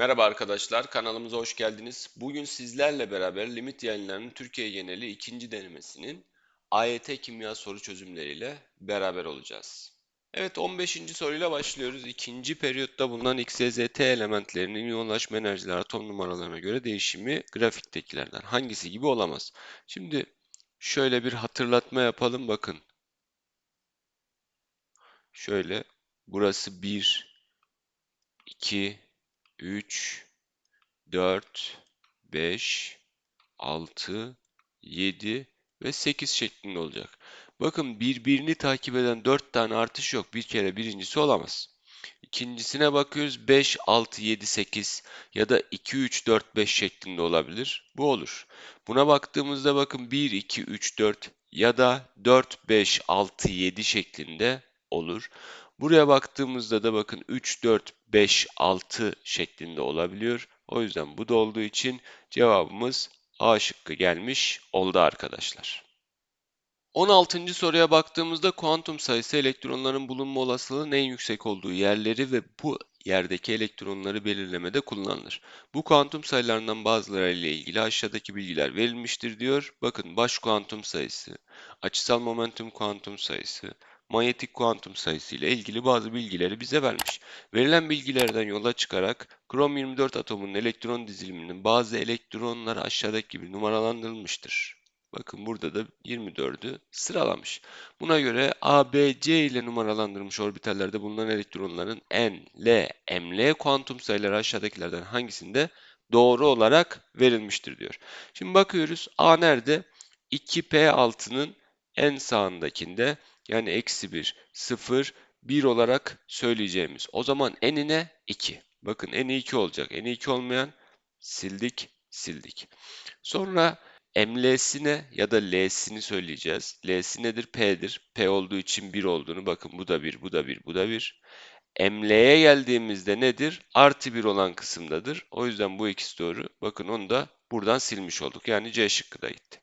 Merhaba arkadaşlar, kanalımıza hoş geldiniz. Bugün sizlerle beraber limit yayınlarının Türkiye geneli ikinci denemesinin AYT kimya soru çözümleriyle beraber olacağız. Evet 15. soruyla başlıyoruz. İkinci periyotta bulunan X, Y, Z, T elementlerinin iyonlaşma enerjileri atom numaralarına göre değişimi grafiktekilerden hangisi gibi olamaz? Şimdi şöyle bir hatırlatma yapalım bakın. Şöyle burası 1, 2, 3, 4, 5, 6, 7 ve 8 şeklinde olacak. Bakın birbirini takip eden 4 tane artış yok. Bir kere birincisi olamaz. İkincisine bakıyoruz 5, 6, 7, 8 ya da 2, 3, 4, 5 şeklinde olabilir. Bu olur. Buna baktığımızda bakın 1, 2, 3, 4 ya da 4, 5, 6, 7 şeklinde olur. Buraya baktığımızda da bakın 3, 4, 5, 6 şeklinde olabiliyor. O yüzden bu da olduğu için cevabımız A şıkkı gelmiş oldu arkadaşlar. 16. soruya baktığımızda kuantum sayısı elektronların bulunma olasılığının en yüksek olduğu yerleri ve bu yerdeki elektronları belirlemede kullanılır. Bu kuantum sayılarından bazıları ile ilgili aşağıdaki bilgiler verilmiştir diyor. Bakın baş kuantum sayısı, açısal momentum kuantum sayısı, manyetik kuantum sayısı ile ilgili bazı bilgileri bize vermiş. Verilen bilgilerden yola çıkarak krom 24 atomunun elektron diziliminin bazı elektronlar aşağıdaki gibi numaralandırılmıştır. Bakın burada da 24'ü sıralamış. Buna göre A, B, C ile numaralandırılmış orbitallerde bulunan elektronların N, L, M, L kuantum sayıları aşağıdakilerden hangisinde doğru olarak verilmiştir diyor. Şimdi bakıyoruz A nerede? 2P6'nın en sağındakinde yani eksi 1, 0, 1 olarak söyleyeceğimiz. O zaman n'ine 2. Bakın n'i 2 olacak. n'i 2 olmayan sildik, sildik. Sonra ML'sine ya da L'sini söyleyeceğiz. L'si nedir? P'dir. P olduğu için 1 olduğunu bakın bu da 1, bu da 1, bu da 1. ML'ye geldiğimizde nedir? Artı 1 olan kısımdadır. O yüzden bu ikisi doğru. Bakın onu da buradan silmiş olduk. Yani C şıkkı da gitti.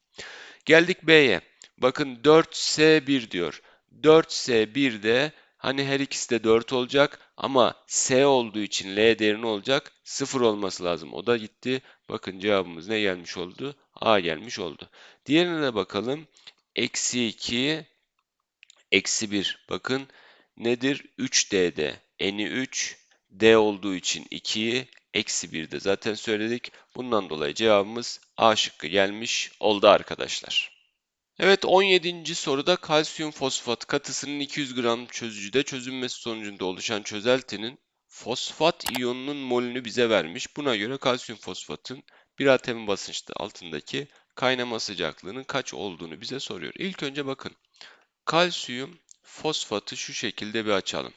Geldik B'ye. Bakın 4S1 diyor. 4S1'de hani her ikisi de 4 olacak ama S olduğu için L değerini olacak? 0 olması lazım. O da gitti. Bakın cevabımız ne gelmiş oldu? A gelmiş oldu. Diğerine de bakalım. Eksi 2, eksi 1. Bakın nedir? 3D'de. N'i 3, D olduğu için 2'yi, eksi 1'de zaten söyledik. Bundan dolayı cevabımız A şıkkı gelmiş oldu arkadaşlar. Evet 17. soruda kalsiyum fosfat katısının 200 gram çözücüde çözünmesi sonucunda oluşan çözeltinin fosfat iyonunun molünü bize vermiş. Buna göre kalsiyum fosfatın bir atomun basınçta altındaki kaynama sıcaklığının kaç olduğunu bize soruyor. İlk önce bakın. Kalsiyum fosfatı şu şekilde bir açalım.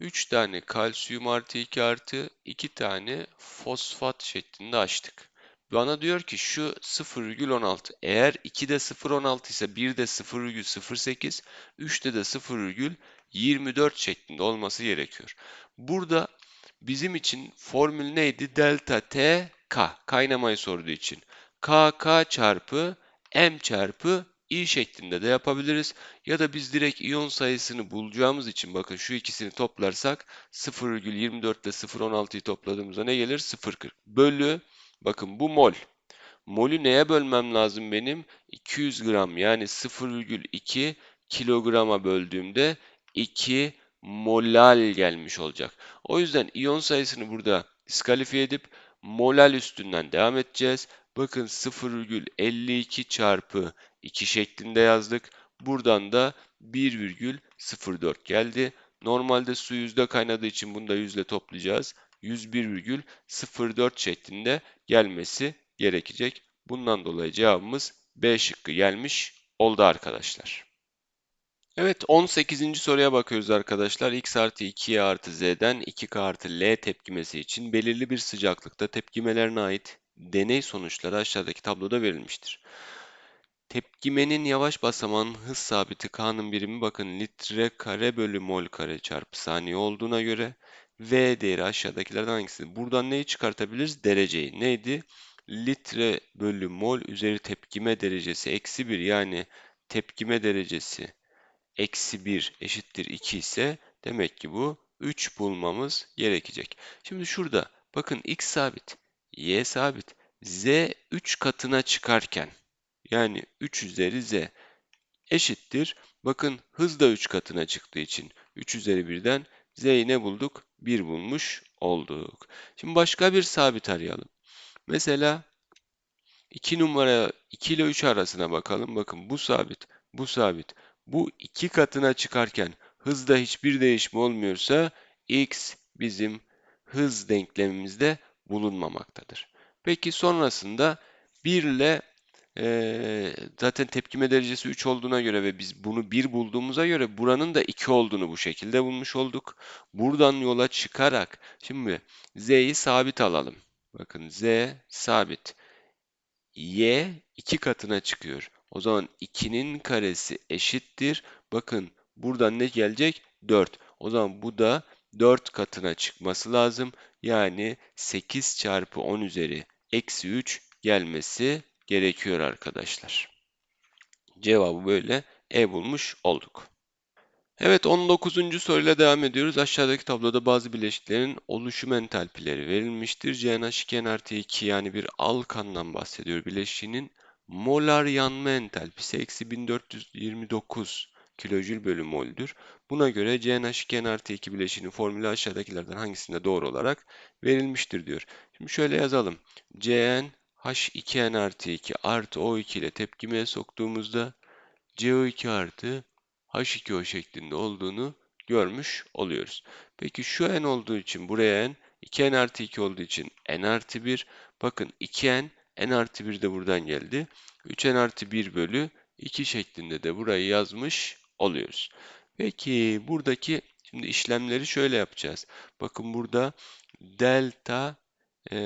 3 tane kalsiyum artı 2 artı 2 tane fosfat şeklinde açtık. Bana diyor ki şu 0,16 eğer 2'de 0,16 ise 1'de 0,08 3'te de 0,24 şeklinde olması gerekiyor. Burada bizim için formül neydi? Delta T K kaynamayı sorduğu için. KK çarpı M çarpı i şeklinde de yapabiliriz. Ya da biz direkt iyon sayısını bulacağımız için bakın şu ikisini toplarsak 0,24 ile 0,16'yı topladığımızda ne gelir? 0,40 bölü bakın bu mol. Molü neye bölmem lazım benim? 200 gram yani 0,2 kilograma böldüğümde 2 molal gelmiş olacak. O yüzden iyon sayısını burada diskalifiye edip molal üstünden devam edeceğiz. Bakın 0,52 çarpı 2 şeklinde yazdık. Buradan da 1,04 geldi. Normalde su yüzde kaynadığı için bunu da yüzle toplayacağız. 101,04 şeklinde gelmesi gerekecek. Bundan dolayı cevabımız B şıkkı gelmiş oldu arkadaşlar. Evet 18. soruya bakıyoruz arkadaşlar. x artı 2y artı z'den 2k artı l tepkimesi için belirli bir sıcaklıkta tepkimelerine ait deney sonuçları aşağıdaki tabloda verilmiştir. Tepkimenin yavaş basamağının hız sabiti K'nın birimi bakın litre kare bölü mol kare çarpı saniye olduğuna göre V değeri aşağıdakilerden hangisi? Buradan neyi çıkartabiliriz? Dereceyi. Neydi? Litre bölü mol üzeri tepkime derecesi eksi 1 yani tepkime derecesi eksi 1 eşittir 2 ise demek ki bu 3 bulmamız gerekecek. Şimdi şurada bakın x sabit, y sabit, z 3 katına çıkarken yani 3 üzeri z eşittir. Bakın hız da 3 katına çıktığı için 3 üzeri 1'den z'yi ne bulduk? 1 bulmuş olduk. Şimdi başka bir sabit arayalım. Mesela 2 numara 2 ile 3 arasına bakalım. Bakın bu sabit, bu sabit. Bu 2 katına çıkarken hızda hiçbir değişme olmuyorsa x bizim hız denklemimizde bulunmamaktadır. Peki sonrasında 1 ile e, zaten tepkime derecesi 3 olduğuna göre ve biz bunu 1 bulduğumuza göre buranın da 2 olduğunu bu şekilde bulmuş olduk. Buradan yola çıkarak şimdi z'yi sabit alalım. Bakın z sabit. y 2 katına çıkıyor. O zaman 2'nin karesi eşittir. Bakın buradan ne gelecek? 4. O zaman bu da 4 katına çıkması lazım. Yani 8 çarpı 10 üzeri eksi 3 gelmesi gerekiyor arkadaşlar. Cevabı böyle E bulmuş olduk. Evet 19. soruyla devam ediyoruz. Aşağıdaki tabloda bazı bileşiklerin oluşum entalpileri verilmiştir. CnH2n artı 2 yani bir alkandan bahsediyor bileşiğinin. Molar yanma entalpisi eksi 1429 kilojül bölü mol'dür. Buna göre CnH2n artı 2 bileşiğinin formülü aşağıdakilerden hangisinde doğru olarak verilmiştir diyor. Şimdi şöyle yazalım. Cn H2n artı 2 artı O2 ile tepkimeye soktuğumuzda CO2 artı H2O şeklinde olduğunu görmüş oluyoruz. Peki şu n olduğu için buraya n, 2n artı 2 olduğu için n artı 1. Bakın 2n, n artı 1 de buradan geldi. 3n artı 1 bölü 2 şeklinde de burayı yazmış oluyoruz. Peki buradaki şimdi işlemleri şöyle yapacağız. Bakın burada delta e,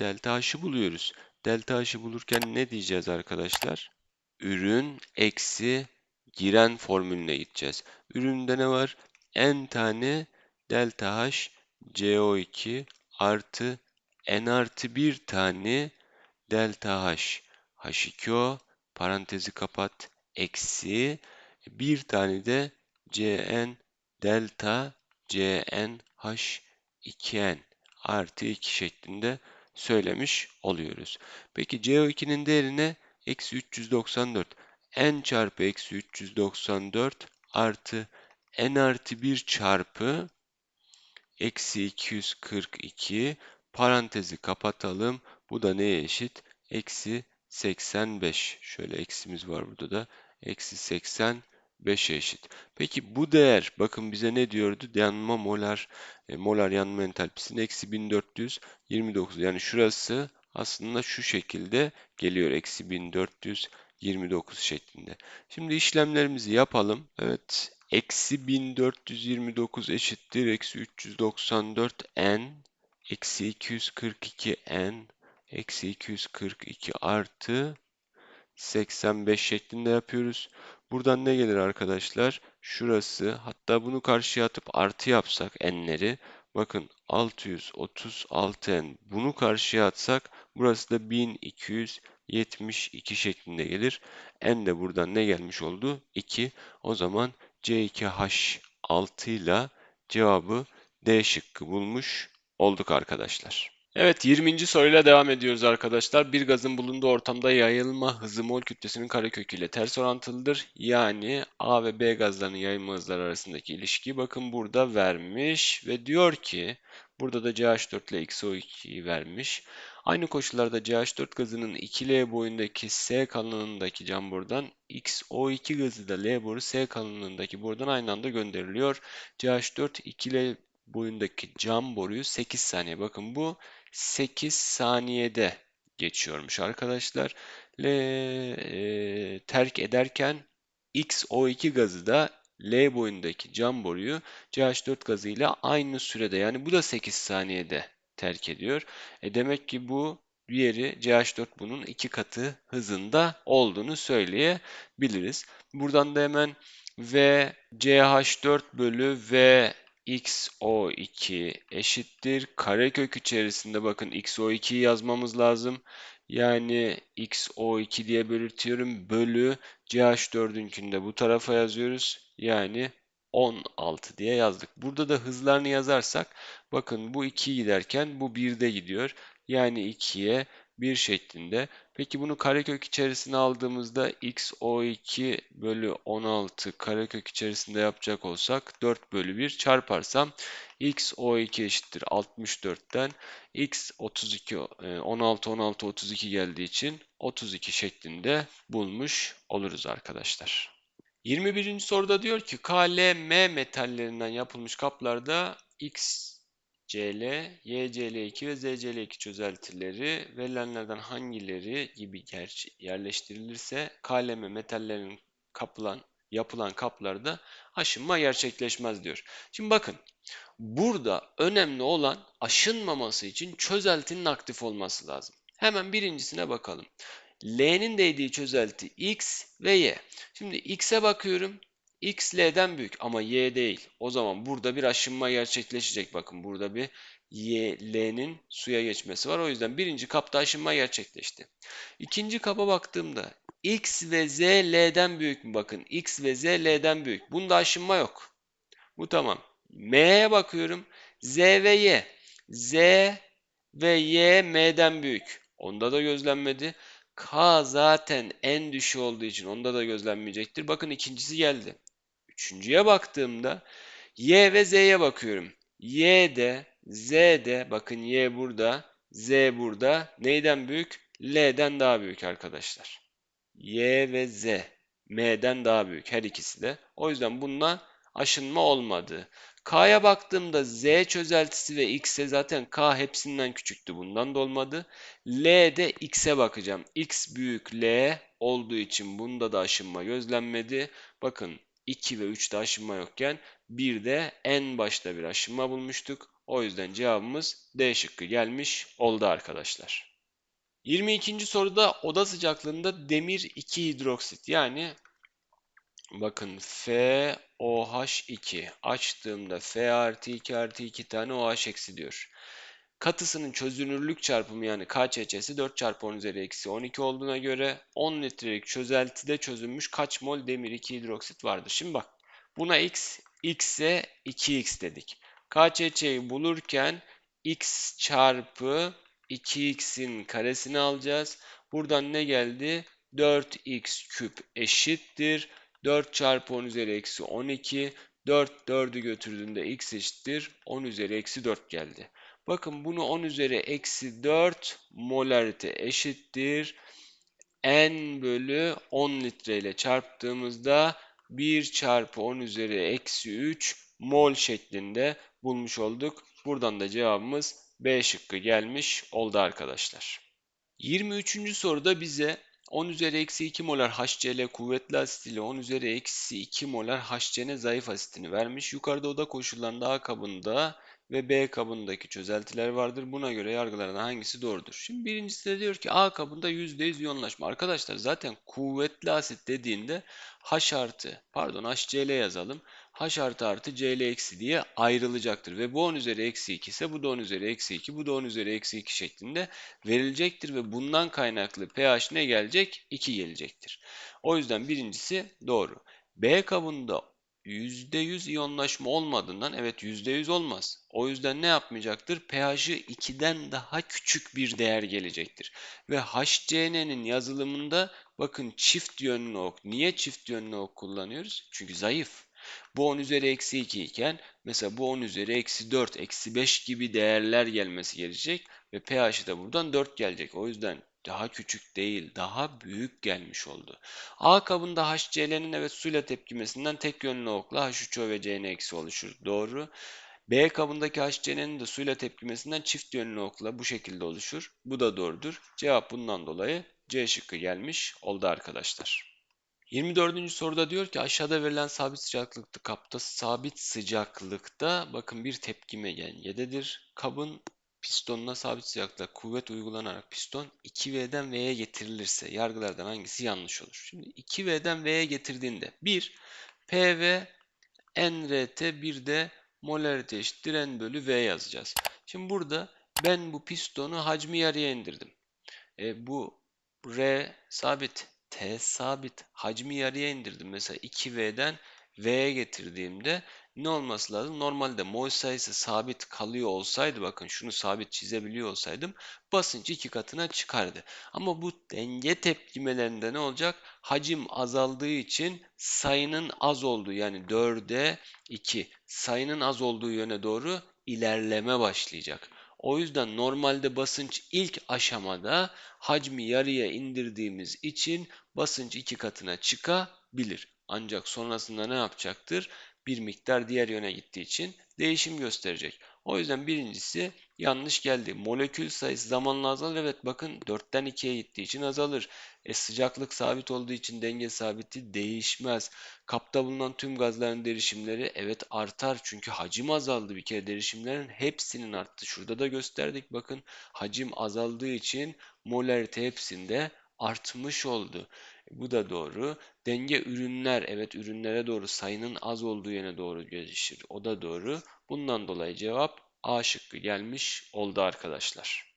delta h'ı buluyoruz. Delta h'ı bulurken ne diyeceğiz arkadaşlar? Ürün eksi giren formülüne gideceğiz. Üründe ne var? n tane delta h CO2 artı n artı 1 tane delta h H2O parantezi kapat eksi bir tane de Cn delta Cn H2n artı 2 şeklinde söylemiş oluyoruz. Peki CO2'nin değerine eksi 394 n çarpı eksi 394 artı n artı 1 çarpı eksi 242 parantezi kapatalım. Bu da neye eşit? Eksi 85. Şöyle eksimiz var burada da. Eksi 85'e eşit. Peki bu değer bakın bize ne diyordu? Yanma molar e, molar yanma entalpisinin eksi 1429. Yani şurası aslında şu şekilde geliyor. Eksi 1429 şeklinde. Şimdi işlemlerimizi yapalım. Evet. Eksi 1429 eşittir. Eksi 394 n. Eksi 242 n. Eksi 242 artı 85 şeklinde yapıyoruz. Buradan ne gelir arkadaşlar? Şurası hatta bunu karşıya atıp artı yapsak n'leri bakın 636n bunu karşıya atsak burası da 1272 şeklinde gelir. n de buradan ne gelmiş oldu? 2. O zaman C2H6 ile cevabı D şıkkı bulmuş olduk arkadaşlar. Evet 20. soruyla devam ediyoruz arkadaşlar. Bir gazın bulunduğu ortamda yayılma hızı mol kütlesinin karekökü ile ters orantılıdır. Yani A ve B gazlarının yayılma hızları arasındaki ilişki bakın burada vermiş ve diyor ki burada da CH4 ile XO2'yi vermiş. Aynı koşullarda CH4 gazının 2L boyundaki S kalınlığındaki cam borudan XO2 gazı da L boru S kalınlığındaki borudan aynı anda gönderiliyor. CH4 2L boyundaki cam boruyu 8 saniye. Bakın bu 8 saniyede geçiyormuş arkadaşlar. L e, terk ederken XO2 gazı da L boyundaki cam boruyu CH4 gazı ile aynı sürede yani bu da 8 saniyede terk ediyor. E demek ki bu diğeri CH4 bunun iki katı hızında olduğunu söyleyebiliriz. Buradan da hemen V CH4 bölü V XO2 eşittir. Karekök içerisinde bakın XO2'yi yazmamız lazım. Yani XO2 diye belirtiyorum. Bölü CH4'ünkünde bu tarafa yazıyoruz. Yani 16 diye yazdık. Burada da hızlarını yazarsak bakın bu 2 giderken bu 1'de gidiyor. Yani 2'ye 1 şeklinde. Peki bunu karekök içerisine aldığımızda x o2 bölü 16 karekök içerisinde yapacak olsak 4 bölü 1 çarparsam x o2 eşittir 64'ten x 32 e, 16 16 32 geldiği için 32 şeklinde bulmuş oluruz arkadaşlar. 21. soruda diyor ki KLM metallerinden yapılmış kaplarda X CL, YCL2 ve ZCL2 çözeltileri verilenlerden hangileri gibi yerleştirilirse KLM metallerinin kapılan, yapılan kaplarda aşınma gerçekleşmez diyor. Şimdi bakın burada önemli olan aşınmaması için çözeltinin aktif olması lazım. Hemen birincisine bakalım. L'nin değdiği çözelti X ve Y. Şimdi X'e bakıyorum. X L'den büyük ama Y değil. O zaman burada bir aşınma gerçekleşecek. Bakın burada bir Y, L'nin suya geçmesi var. O yüzden birinci kapta aşınma gerçekleşti. İkinci kaba baktığımda X ve Z L'den büyük mü? Bakın X ve Z L'den büyük. Bunda aşınma yok. Bu tamam. M'ye bakıyorum. Z ve Y. Z ve Y M'den büyük. Onda da gözlenmedi. K zaten en düşüğü olduğu için onda da gözlenmeyecektir. Bakın ikincisi geldi. Üçüncüye baktığımda Y ve Z'ye bakıyorum. Y de Z de bakın Y burada, Z burada. Neyden büyük? L'den daha büyük arkadaşlar. Y ve Z M'den daha büyük her ikisi de. O yüzden bununla aşınma olmadı. K'ya baktığımda Z çözeltisi ve X'e zaten K hepsinden küçüktü. Bundan da olmadı. L'de X'e bakacağım. X büyük L olduğu için bunda da aşınma gözlenmedi. Bakın 2 ve 3'te aşınma yokken 1'de en başta bir aşınma bulmuştuk. O yüzden cevabımız D şıkkı gelmiş oldu arkadaşlar. 22. soruda oda sıcaklığında demir 2 hidroksit yani bakın FOH2 açtığımda F artı 2 artı 2 tane OH eksi diyor. Katısının çözünürlük çarpımı yani KÇÇ'si 4 çarpı 10 üzeri eksi 12 olduğuna göre 10 litrelik çözeltide çözünmüş kaç mol demir 2 hidroksit vardır? Şimdi bak buna x, x'e 2x dedik. KÇÇ'yi bulurken x çarpı 2x'in karesini alacağız. Buradan ne geldi? 4x küp eşittir. 4 çarpı 10 üzeri eksi 12. 4 4'ü götürdüğünde x eşittir. 10 üzeri eksi 4 geldi. Bakın bunu 10 üzeri eksi 4 molarite eşittir. N bölü 10 litre ile çarptığımızda 1 çarpı 10 üzeri eksi 3 mol şeklinde bulmuş olduk. Buradan da cevabımız B şıkkı gelmiş oldu arkadaşlar. 23. soruda bize 10 üzeri eksi 2 molar HCl kuvvetli asit ile 10 üzeri eksi 2 molar HCN zayıf asitini vermiş. Yukarıda oda koşullarında A kabında ve B kabındaki çözeltiler vardır. Buna göre yargılardan hangisi doğrudur? Şimdi birincisi de diyor ki A kabında %100 iyonlaşma. Arkadaşlar zaten kuvvetli asit dediğinde H artı pardon HCl yazalım. H artı artı Cl eksi diye ayrılacaktır. Ve bu 10 üzeri eksi 2 ise bu da 10 üzeri eksi 2 bu da 10 üzeri eksi 2 şeklinde verilecektir. Ve bundan kaynaklı pH ne gelecek? 2 gelecektir. O yüzden birincisi doğru. B kabında %100 iyonlaşma olmadığından evet %100 olmaz. O yüzden ne yapmayacaktır? pH'i 2'den daha küçük bir değer gelecektir. Ve HCN'nin yazılımında bakın çift yönlü ok. Niye çift yönlü ok kullanıyoruz? Çünkü zayıf. Bu 10 üzeri eksi 2 iken mesela bu 10 üzeri eksi 4, eksi 5 gibi değerler gelmesi gelecek. Ve pH'i de buradan 4 gelecek. O yüzden daha küçük değil, daha büyük gelmiş oldu. A kabında HCl'nin evet suyla tepkimesinden tek yönlü okla H3O ve Cn eksi oluşur. Doğru. B kabındaki HCl'nin de suyla tepkimesinden çift yönlü okla bu şekilde oluşur. Bu da doğrudur. Cevap bundan dolayı C şıkkı gelmiş oldu arkadaşlar. 24. soruda diyor ki aşağıda verilen sabit sıcaklıkta kapta sabit sıcaklıkta bakın bir tepkime gen Y'dedir. Kabın pistonuna sabit sıcaklıkta kuvvet uygulanarak piston 2V'den V'ye getirilirse yargılardan hangisi yanlış olur? Şimdi 2V'den V'ye getirdiğinde 1 PV NRT bir de molarite eşittir N bölü V yazacağız. Şimdi burada ben bu pistonu hacmi yarıya indirdim. E, bu R sabit, T sabit, hacmi yarıya indirdim. Mesela 2V'den V'ye getirdiğimde ne olması lazım? Normalde mol sayısı sabit kalıyor olsaydı bakın şunu sabit çizebiliyor olsaydım basınç iki katına çıkardı. Ama bu denge tepkimelerinde ne olacak? Hacim azaldığı için sayının az olduğu yani 4'e 2 sayının az olduğu yöne doğru ilerleme başlayacak. O yüzden normalde basınç ilk aşamada hacmi yarıya indirdiğimiz için basınç iki katına çıkabilir. Ancak sonrasında ne yapacaktır? Bir miktar diğer yöne gittiği için değişim gösterecek. O yüzden birincisi yanlış geldi. Molekül sayısı zamanla azalır. Evet bakın 4'ten 2'ye gittiği için azalır. E, sıcaklık sabit olduğu için denge sabiti değişmez. Kapta bulunan tüm gazların derişimleri evet artar. Çünkü hacim azaldı bir kere derişimlerin hepsinin arttı. Şurada da gösterdik bakın hacim azaldığı için molarite hepsinde artmış oldu. Bu da doğru. Denge ürünler, evet ürünlere doğru sayının az olduğu yöne doğru gelişir. O da doğru. Bundan dolayı cevap A şıkkı gelmiş oldu arkadaşlar.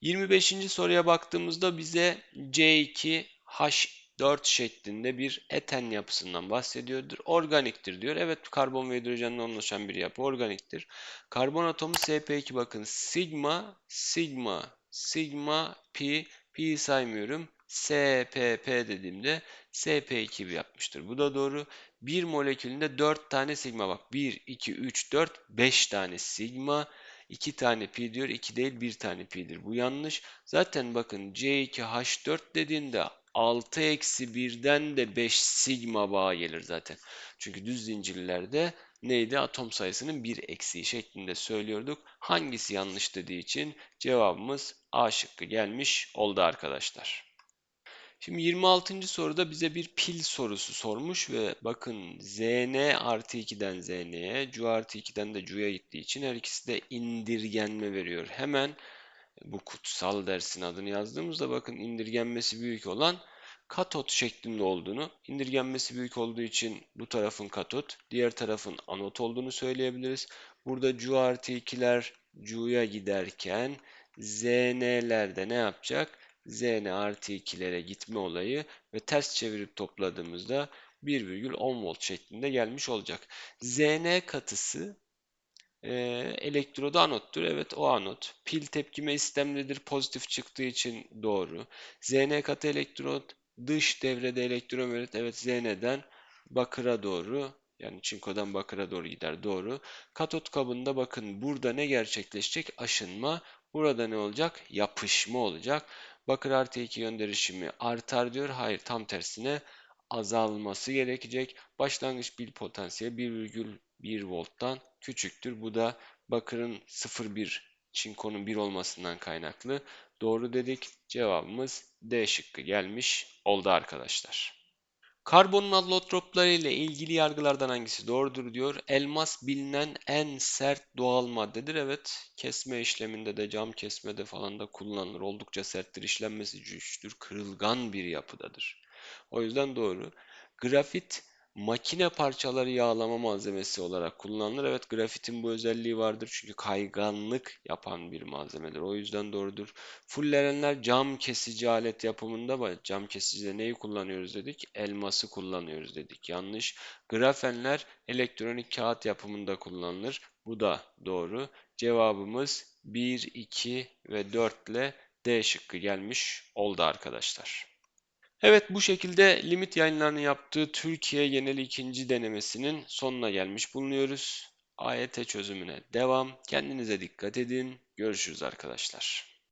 25. soruya baktığımızda bize C2H4 şeklinde bir eten yapısından bahsediyordur. Organiktir diyor. Evet karbon ve hidrojenden oluşan bir yapı organiktir. Karbon atomu Sp2 bakın sigma, sigma, sigma, pi, pi saymıyorum. SPP dediğimde SP2 yapmıştır. Bu da doğru. Bir molekülünde 4 tane sigma bak. 1, 2, 3, 4, 5 tane sigma. 2 tane pi diyor. 2 değil 1 tane pi'dir. Bu yanlış. Zaten bakın C2H4 dediğinde 6 eksi 1'den de 5 sigma bağı gelir zaten. Çünkü düz zincirlerde neydi? Atom sayısının 1 eksiği şeklinde söylüyorduk. Hangisi yanlış dediği için cevabımız A şıkkı gelmiş oldu arkadaşlar. Şimdi 26. soruda bize bir pil sorusu sormuş ve bakın Zn artı 2'den Zn'ye, Cu artı 2'den de Cu'ya gittiği için her ikisi de indirgenme veriyor. Hemen bu kutsal dersin adını yazdığımızda bakın indirgenmesi büyük olan katot şeklinde olduğunu, indirgenmesi büyük olduğu için bu tarafın katot, diğer tarafın anot olduğunu söyleyebiliriz. Burada Cu artı 2'ler Cu'ya giderken Zn'ler de ne yapacak? Zn artı 2'lere gitme olayı ve ters çevirip topladığımızda 1,10 volt şeklinde gelmiş olacak. Zn katısı e, elektrodu anottur. Evet o anot. Pil tepkime istemlidir. Pozitif çıktığı için doğru. Zn katı elektrot dış devrede elektron verir. Evet Zn'den bakıra doğru yani çinkodan bakıra doğru gider. Doğru. Katot kabında bakın burada ne gerçekleşecek? Aşınma. Burada ne olacak? Yapışma olacak. Bakır artı 2 gönderişimi artar diyor. Hayır tam tersine azalması gerekecek. Başlangıç pil potansiyeli 1,1 volttan küçüktür. Bu da bakırın 0,1 çinkonun 1 olmasından kaynaklı. Doğru dedik. Cevabımız D şıkkı gelmiş oldu arkadaşlar. Karbonun allotropları ile ilgili yargılardan hangisi doğrudur diyor. Elmas bilinen en sert doğal maddedir. Evet kesme işleminde de cam kesmede falan da kullanılır. Oldukça serttir, işlenmesi güçtür, kırılgan bir yapıdadır. O yüzden doğru. Grafit makine parçaları yağlama malzemesi olarak kullanılır. Evet grafitin bu özelliği vardır çünkü kayganlık yapan bir malzemedir. O yüzden doğrudur. Fullerenler cam kesici alet yapımında cam kesicide neyi kullanıyoruz dedik? Elması kullanıyoruz dedik. Yanlış. Grafenler elektronik kağıt yapımında kullanılır. Bu da doğru. Cevabımız 1, 2 ve 4 ile D şıkkı gelmiş oldu arkadaşlar. Evet bu şekilde limit yayınlarının yaptığı Türkiye genel ikinci denemesinin sonuna gelmiş bulunuyoruz. AYT çözümüne devam. Kendinize dikkat edin. Görüşürüz arkadaşlar.